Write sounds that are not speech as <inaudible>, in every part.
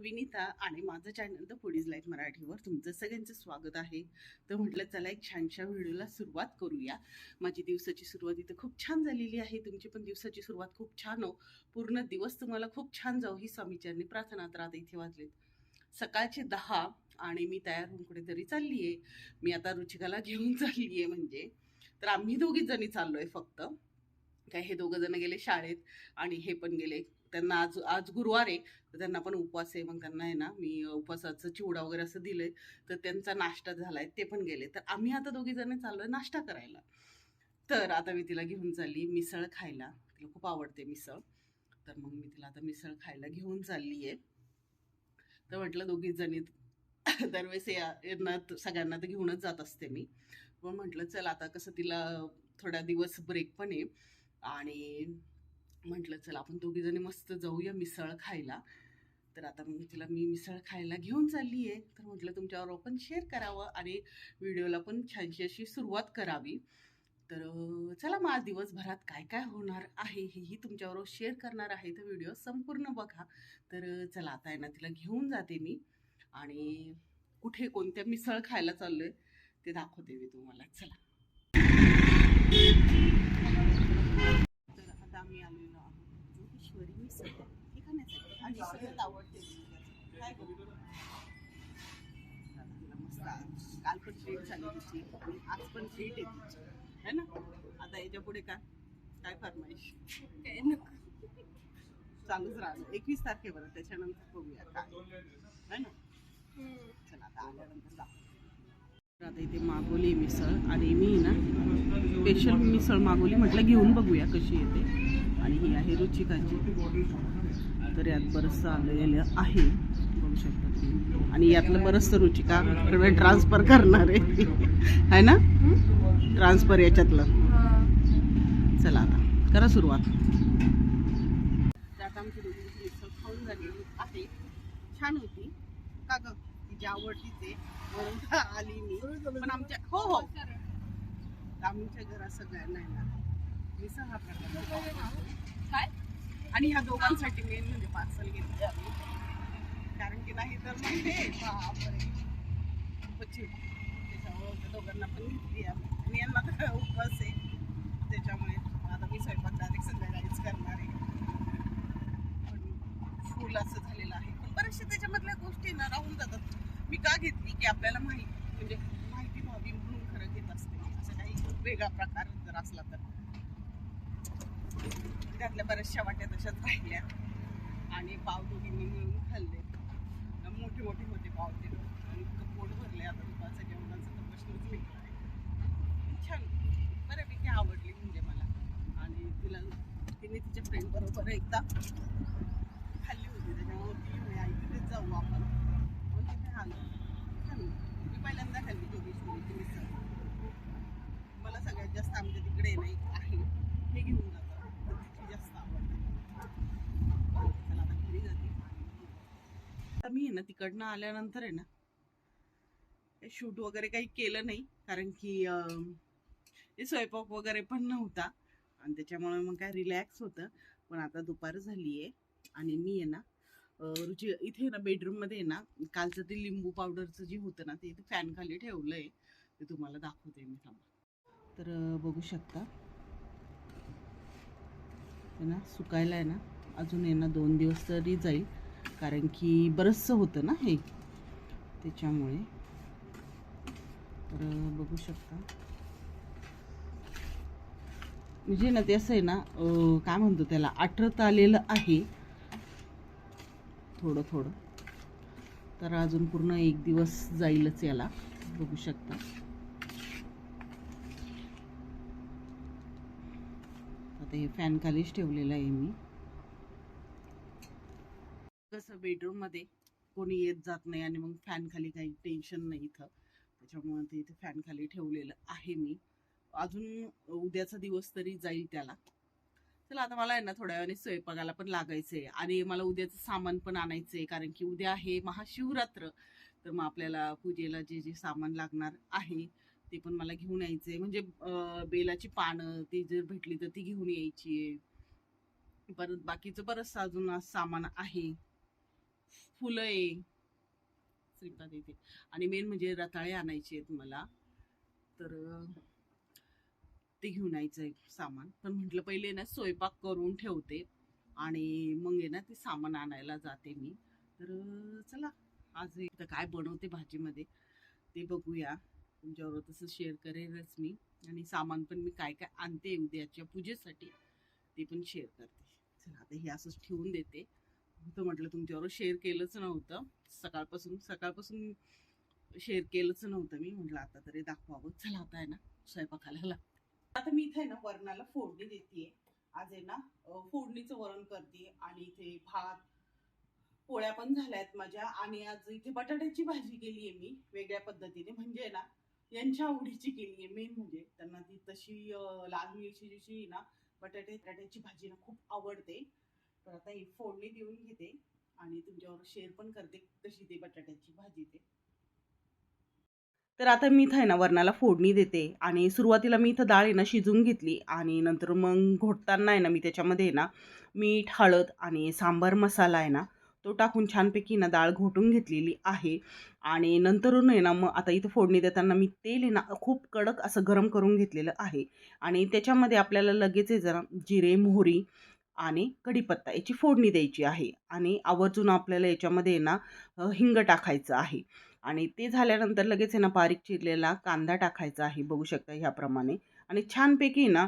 विनीता आणि माझं channel the foodies life मराठीवर तुमचं सगळ्यांचं स्वागत आहे. तर म्हटलं चला एक छानशा व्हिडिओला सुरुवात करूया. माझी दिवसाची सुरुवात इथं खूप छान झालेली आहे. तुमची पण दिवसाची सुरुवात खूप छान हो. पूर्ण दिवस तुम्हाला खूप छान जाऊ ही स्वामीचरणी प्रार्थना तर आता इथे वाजलेत. सकाळचे दहा आणि मी तयार होऊन कुठेतरी चालली आहे मी आता रुचिकाला घेऊन चालली आहे म्हणजे. तर आम्ही दोघीच जणी चाललोय फक्त. काय हे दोघं जण गेले शाळेत आणि हे पण गेले त्यांना आज आज गुरुवार आहे तर त्यांना पण उपवास आहे मग त्यांना आहे ना मी उपवासाचं चिवडा वगैरे असं दिलंय तर त्यांचा नाश्ता झालाय ते पण गेले. तर आम्ही आता दोघी जण चाललोय नाश्ता करायला. तर आता मी तिला घेऊन चालली मिसळ खायला. तिला खूप आवडते मिसळ. तर मग मी तिला आता मिसळ खायला घेऊन चालली आहे तर म्हटलं दोघी जणी दरवेळेस यांना सगळ्यांना तर घेऊनच जात असते मी. पण म्हटलं चल आता कसं तिला थोडा दिवस ब्रेक पण आहे आणि म्हटलं चल आपण दोघी जणी मस्त जाऊया मिसळ खायला. तर आता मग तिला मी मिसळ खायला घेऊन चालली आहे तर म्हटलं तुमच्याबरोबर पण शेअर करावं आणि व्हिडिओला पण छानशी अशी सुरुवात करावी. तर चला मग आज दिवसभरात काय काय होणार आहे हेही तुमच्याबरोबर शेअर करणार आहे. तर व्हिडिओ संपूर्ण बघा. तर चला आता आहे ना तिला घेऊन जाते मी. आणि कुठे कोणत्या मिसळ खायला चाललोय ते दाखवते मी तुम्हाला. चला तर आता आम्ही आलेलो आहोत जोगेश्वरी मिसळ हे खाण्यासाठी आणि सगळ्यात आवडते. काय करू मस्त काल पण ट्रीट झाली तिची. आणि आज पण ट्रीट आहे तिची. है ना? आता याच्यापुढे काय? काय फरमाईश चालूच राहणार. एकवीस तारखेपर्यंत त्याच्यानंतर बघूया काय. है ना? चला आता आल्यानंतर आता इथे मागवली मिसळ. आणि मी ना स्पेशल मिसळ मागवली. म्हटलं घेऊन बघूया कशी येते. आणि ही आहे रुचिकाची. तर यात बरंचसं आलेलं आहे. बघू शकता तुम्ही. आणि यातलं बरंचसं रुचिका ट्रान्सफर करणार आहे. <laughs> है ना? ट्रान्सफर याच्यातलं. चला आता करा सुरुवात. आता आमची मिसळ खाऊन झालेली आहे. छान होती. का ग? तिची आवडतीच म्हणून आली मी. पण आमच्या हो हो. आमच्या घरात सगळ्यांना मिसळ हा प्रकार. काय? आणि ह्या दोघांसाठी मेन म्हणजे पार्सल घेतले आम्ही. कारण की नाही तर मग हे खूपच त्याच्यामुळे त्या दोघांना पण घेतली आम्ही आणि यांना तर उपवास आहे त्याच्यामुळे आता मी स्वयंपाक डायरेक्ट संध्याकाळीच करणार आहे पण फुल असं झालेलं आहे पण बऱ्याचशा त्याच्यामधल्या गोष्टी ना राहून जातात मी का घेतली की आपल्याला माहिती म्हणजे माहिती व्हावी म्हणून खरं घेत असते मी. असं काही वेगळा प्रकार जर असला तर त्यातल्या बऱ्याचशा वाट्या तशाच राहिल्या आणि पाव दोघींनी मिळून खाल्ले. मोठे मोठे होते पाव ते आणि इतकं पोट भरले आता दुपारच्या जेवणाचा तर प्रश्नच निघाला आहे छान. बऱ्यापैकी आवडली म्हणजे मला. आणि तिला तिने तिच्या फ्रेंड बरोबर एकदा खाल्ली होती. त्याच्यामुळे ती म्हणे आई तिथेच जाऊ आपण. मग तिथे आलो. छान मी पहिल्यांदा खाल्ली दोघी मिसळ मला सगळ्यात जास्त आमच्या तिकडे नाही आहे हे घेऊन जातात तर तिची जास्त आवडते चला आता घरी जाते आता मी आहे ना तिकडनं आल्यानंतर आहे ना शूट वगैरे काही केलं नाही. कारण की स्वयंपाक वगैरे पण नव्हता. आणि त्याच्यामुळे मग काय रिलॅक्स होतं. पण आता दुपार झाली आहे आणि मी आहे ना रुची इथे ना बेडरूममध्ये आहे ना कालचं ते लिंबू पावडरचं जे होतं ना ते इथे फॅन खाली ठेवलं आहे ते तुम्हाला दाखवते मी थांबा. तर बघू शकता. ना सुकायला आहे ना अजून आहे ना दोन दिवस तरी जाईल. कारण की बरंचसं होतं ना हे. त्याच्यामुळे. तर बघू शकता. म्हणजे ना ते असं आहे ना काय म्हणतो त्याला आठरत आलेलं आहे. थोडं थोडं. तर अजून पूर्ण एक दिवस जाईलच याला. बघू शकता. आता हे फॅन खालीच ठेवलेलं आहे मी. कसं बेडरूममध्ये कोणी येत जात नाही आणि मग फॅन खाली काही टेन्शन नाही इथं. त्याच्यामुळे ते इथे फॅन खाली ठेवलेलं आहे मी. अजून उद्याचा दिवस तरी जाईल त्याला. चला आता मला आहे ना थोड्या वेळाने स्वयंपाकाला पण लागायचंय आणि मला उद्याचं सामान पण आणायचंय कारण की उद्या आहे महाशिवरात्र. तर मग आपल्याला पूजेला जे जे सामान लागणार आहे ते पण मला घेऊन यायचंय. म्हणजे बेलाची पानं ती जर भेटली तर ती घेऊन यायची आहे परत बाकीचं बरंचसं अजून सामान आहे. फुलं आहे. श्रीपाद येते आणि मेन म्हणजे रताळे आणायचे आहेत मला. तर ते घेऊन यायचं आहे सामान. पण म्हटलं पहिले ना स्वयंपाक करून ठेवते. आणि मग आहे ना ते सामान आणायला जाते मी. तर चला आज इथं काय बनवते भाजीमध्ये ते बघूया. तुमच्याबरोबर तसं शेअर करेलच मी. आणि सामान पण मी काय काय आणते उद्याच्या पूजेसाठी ते पण शेअर करते. चला आता हे असंच ठेवून देते. तर म्हटलं तुमच्याबरोबर. शेअर केलंच नव्हतं. सकाळपासून सकाळपासून शेअर केलंच नव्हतं मी. म्हटलं आता तरी दाखवावं. चला आता आहे ना स्वयंपाकाला लाग. आता मी इथे ना वरणाला फोडणी देते आज आहे ना फोडणीचं वरण करते आणि इथे भात पोळ्या पण झाल्यात माझ्या. आणि आज इथे बटाट्याची भाजी केली आहे मी वेगळ्या पद्धतीने. म्हणजे ना यांच्या आवडीची केली आहे मेन म्हणजे. त्यांना ती तशी लाल मिरची जशी ना बटाटे बटाट्याची भाजी ना खूप आवडते. तर आता ही फोडणी देऊन घेते आणि तुमच्यावर शेअर पण करते कशी ते बटाट्याची भाजी ते. तर आता मी इथं आहे ना वरणाला फोडणी देते आणि सुरुवातीला मी इथं डाळ आहे ना शिजवून घेतली आणि नंतर मग घोटताना आहे ना मी त्याच्यामध्ये आहे ना मीठ हळद आणि सांबार मसाला आहे ना तो टाकून छानपैकी ना डाळ घोटून घेतलेली आहे. आणि नंतरून आहे ना मग आता इथं फोडणी देताना मी तेल आहे ना खूप कडक असं गरम करून घेतलेलं आहे. आणि त्याच्यामध्ये आपल्याला लगेच आहे जरा जिरे मोहरी आणि कढीपत्ता याची फोडणी द्यायची आहे. आणि आवर्जून आपल्याला याच्यामध्ये आहे ना हिंग टाकायचं आहे. आणि ते झाल्यानंतर लगेच आहे ना बारीक चिरलेला कांदा टाकायचा आहे बघू शकता ह्याप्रमाणे. आणि छानपैकी ना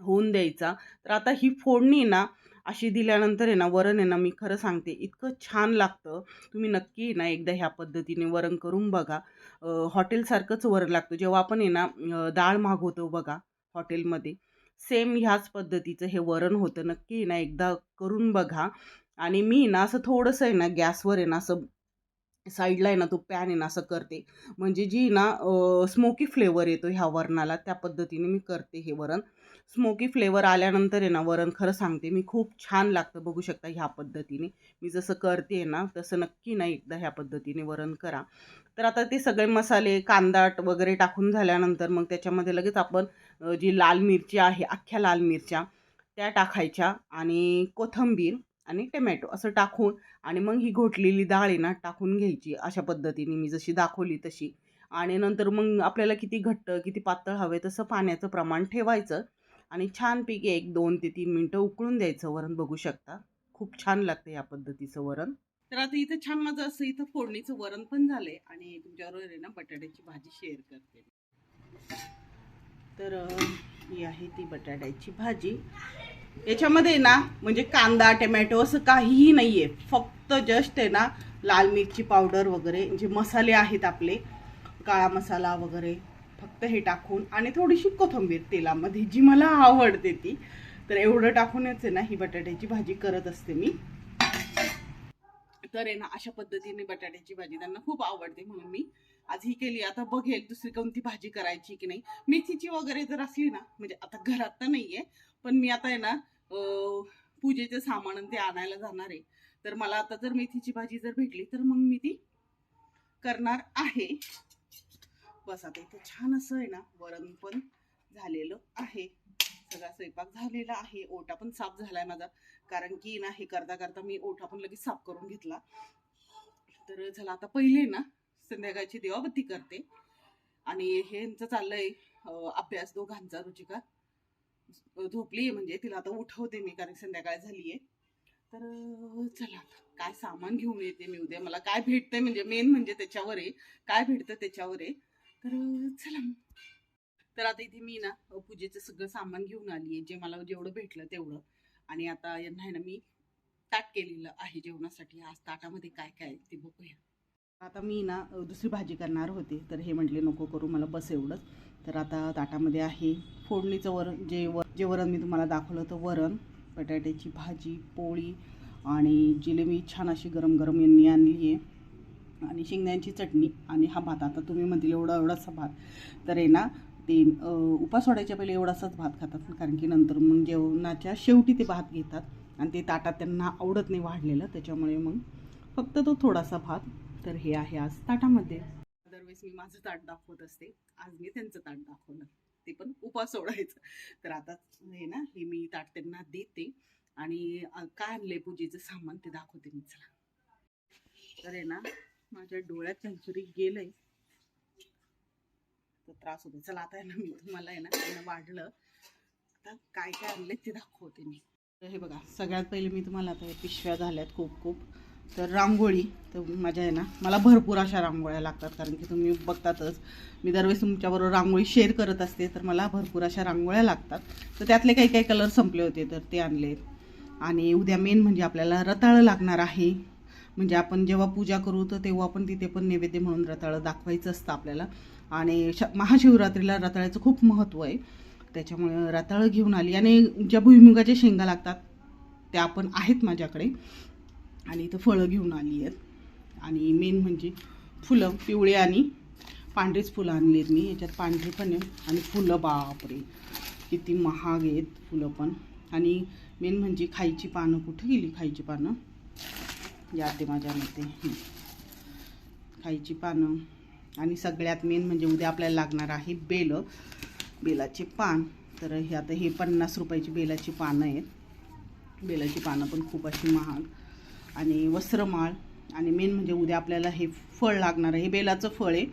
होऊन द्यायचा. तर आता ही फोडणी ना अशी दिल्यानंतर आहे ना वरण आहे ना मी खरं सांगते इतकं छान लागतं. तुम्ही नक्की ना एकदा ह्या पद्धतीने वरण करून बघा. हॉटेलसारखंच वरण लागतं. जेव्हा आपण आहे ना डाळ मागवतो बघा हॉटेलमध्ये सेम ह्याच पद्धतीचं हे वरण होतं नक्की ना एकदा करून बघा. आणि मी ना असं थोडंसं आहे ना गॅसवर आहे ना असं साईडला आहे ना तो पॅन आहे ना असं करते. म्हणजे जी ना स्मोकी फ्लेवर येतो ह्या वरणाला त्या पद्धतीने मी करते हे वरण. स्मोकी फ्लेवर आल्यानंतर आहे ना वरण खरं सांगते मी खूप छान लागतं बघू शकता ह्या पद्धतीने. मी जसं करते ना तसं नक्की ना एकदा ह्या पद्धतीने वरण करा. तर आता ते सगळे मसाले कांदा वगैरे टाकून झाल्यानंतर मग त्याच्यामध्ये लगेच आपण जी लाल मिरची आहे अख्ख्या लाल मिरच्या त्या टाकायच्या आणि कोथिंबीर आणि टमॅटो असं टाकून आणि मग ही घोटलेली डाळ आहे ना टाकून घ्यायची अशा पद्धतीने मी जशी दाखवली तशी. आणि नंतर मग आपल्याला किती घट्ट किती पातळ हवे तसं पाण्याचं प्रमाण ठेवायचं आणि छानपैकी एक दोन ते तीन मिनटं उकळून द्यायचं वरण बघू शकता. खूप छान लागतं या पद्धतीचं वरण. तर आता इथं छान माझं असं इथं फोडणीचं वरण पण झालंय आणि तुमच्याबरोबर आहे ना बटाट्याची भाजी शेअर करते. तर ही आहे ती बटाट्याची भाजी. याच्यामध्ये ना म्हणजे कांदा टमॅटो असं काहीही नाही आहे फक्त जस्ट आहे ना लाल मिरची पावडर वगैरे जे मसाले आहेत आपले काळा मसाला वगैरे फक्त हे टाकून आणि थोडीशी कोथिंबीर तेलामध्ये जी मला आवडते ती. तर एवढं टाकूनच आहे ना ही बटाट्याची भाजी करत असते मी. तर आहे ना अशा पद्धतीने बटाट्याची भाजी त्यांना खूप आवडते म्हणून मी आज ही केली आता बघेल दुसरी कोणती भाजी करायची की नाही. मेथीची वगैरे जर असली ना म्हणजे आता घरात तर नाहीये पण मी आता आहे ना पूजेचे सामान ते आणायला जाणार आहे. तर मला आता जर मेथीची भाजी जर भेटली तर मग मी ती करणार आहे. बस आता इथे छान असं आहे ना वरण पण झालेलं आहे. सगळा स्वयंपाक झालेला आहे. ओटा पण साफ झालाय माझा. कारण की ना हे करता करता मी ओटा पण लगेच साफ करून घेतला. तर झाला आता पहिले ना संध्याकाळची देवाबत्ती करते. आणि हे यांचं चाललंय अभ्यास दोघांचा रुचिका. झोपली म्हणजे तिला आता उठवते मी कारण संध्याकाळ झाली आहे तर चला काय सामान घेऊन येते मी उद्या. मला काय भेटतंय म्हणजे मेन म्हणजे त्याच्यावर आहे. काय भेटतं त्याच्यावर आहे. तर चला तर आता इथे मी ना पूजेचं सगळं सामान घेऊन आली आहे. जे मला जेवढं भेटलं तेवढं. आणि आता यांना आहे ना मी ताट केलेलं आहे जेवणासाठी. आज ताटामध्ये काय काय आहे ते बघूया. आता मी ना दुसरी भाजी करणार होते. तर हे म्हटले नको करू मला बस एवढंच. तर आता ताटामध्ये आहे फोडणीचं वरण जे व जे वरण मी तुम्हाला दाखवलं होतं वरण बटाट्याची भाजी पोळी आणि जिलेबी छान अशी गरम गरम यांनी आणली आहे. आणि शेंगद्यांची चटणी आणि हा भात. आता तुम्ही म्हणतील एवढा एवढासा भात. तर आहे ना ते उपास सोडायच्या पहिले एवढासाच भात खातात. कारण की नंतर मग जेवणाच्या शेवटी ते भात घेतात. आणि ते ताटात त्यांना आवडत नाही वाढलेलं. त्याच्यामुळे मग फक्त तो थोडासा भात तर हे आहे आज ताटामध्ये. अदरवाईज मी माझं ताट दाखवत असते. आज मी त्यांचं ताट दाखवलं ते पण उपास सोडायचं. तर आता हे ना हे मी ताट त्यांना देते. आणि काय आणलंय पूजेचं सामान ते दाखवते मी. चला. तर आहे ना माझ्या डोळ्यात काहीतरी गेलंय. तर त्रास होतो चला आता आहे ना मी तुम्हाला आहे ना त्यांना वाढलं. आता काय काय आणले ते दाखवते मी. तर हे बघा सगळ्यात पहिले मी तुम्हाला आता हे पिशव्या झाल्यात खूप खूप तर रांगोळी तर माझ्या आहे ना. मला भरपूर अशा रांगोळ्या लागतात कारण की तुम्ही बघतातच. मी दरवेळेस तुमच्याबरोबर रांगोळी शेअर करत असते तर मला भरपूर अशा रांगोळ्या लागतात. तर त्यातले काही काही कलर संपले होते तर ते आणले आणि उद्या मेन म्हणजे आपल्याला रताळं लागणार आहे. म्हणजे आपण जेव्हा पूजा करू तर तेव्हा आपण तिथे पण नैवेद्य म्हणून रताळं दाखवायचं असतं आपल्याला. आणि श महाशिवरात्रीला रताळ्याचं खूप महत्त्व आहे. त्याच्यामुळे रताळं घेऊन आली. आणि ज्या भुईमुगाच्या शेंगा लागतात त्या पण आहेत माझ्याकडे. आणि इथं फळं घेऊन आली आहेत. आणि मेन म्हणजे फुलं पिवळे आणि पांढरीच फुलं आणली आहेत मी. याच्यात पांढरी पण आहे आणि फुलं बापरे! किती महाग आहेत फुलं पण. आणि मेन म्हणजे खायची पानं कुठं गेली? खायची पानं? या ते माझ्या मते. खायची पानं. आणि सगळ्यात मेन म्हणजे उद्या आपल्याला लागणार आहे बेल. बेलाचे पान. तर हे आता हे पन्नास रुपयाची बेलाची पानं आहेत. बेलाची पानं पण खूप अशी महाग. आणि वस्त्रमाळ आणि मेन म्हणजे उद्या आपल्याला हे फळ लागणार आहे. हे बेलाचं फळ आहे.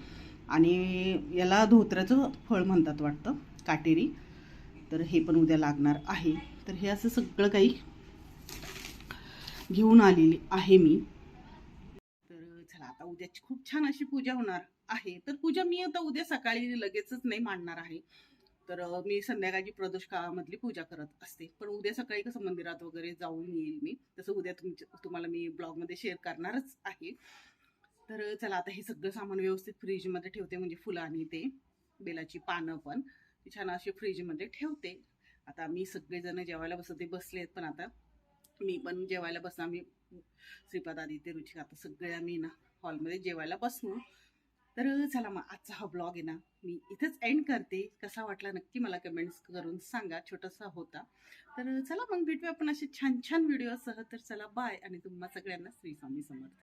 आणि याला धोत्र्याचं फळ म्हणतात वाटतं काटेरी. तर हे पण उद्या लागणार आहे. तर हे असं सगळं काही घेऊन आलेली आहे मी. तर चला आता उद्याची खूप छान अशी पूजा होणार आहे. तर पूजा मी आता उद्या सकाळी लगेचच नाही मांडणार आहे. तर मी संध्याकाळची प्रदोष काळामधली पूजा करत असते. पण उद्या सकाळी कसं मंदिरात वगैरे जाऊन येईल मी तसं उद्या तुमच्या तुम्हाला मी ब्लॉगमध्ये शेअर करणारच आहे. तर चला आता हे सगळं सामान व्यवस्थित फ्रीजमध्ये ठेवते म्हणजे फुलं आणि ते बेलाची पानं पण छान अशी फ्रीजमध्ये ठेवते. आता मी सगळेजण जेवायला बसते आहेत पण आता मी पण जेवायला बसणार आम्ही श्रीपाद आदित्य रुची आता सगळे आम्ही ना हॉलमध्ये जेवायला बसलो तर चला मग आजचा हा ब्लॉग आहे ना मी इथंच एंड करते. कसा वाटला नक्की मला कमेंट्स करून सांगा छोटासा होता. तर चला मग भेटूया आपण असे छान छान व्हिडिओसह तर चला बाय आणि तुम्हा सगळ्यांना श्री स्वामी समर्थ.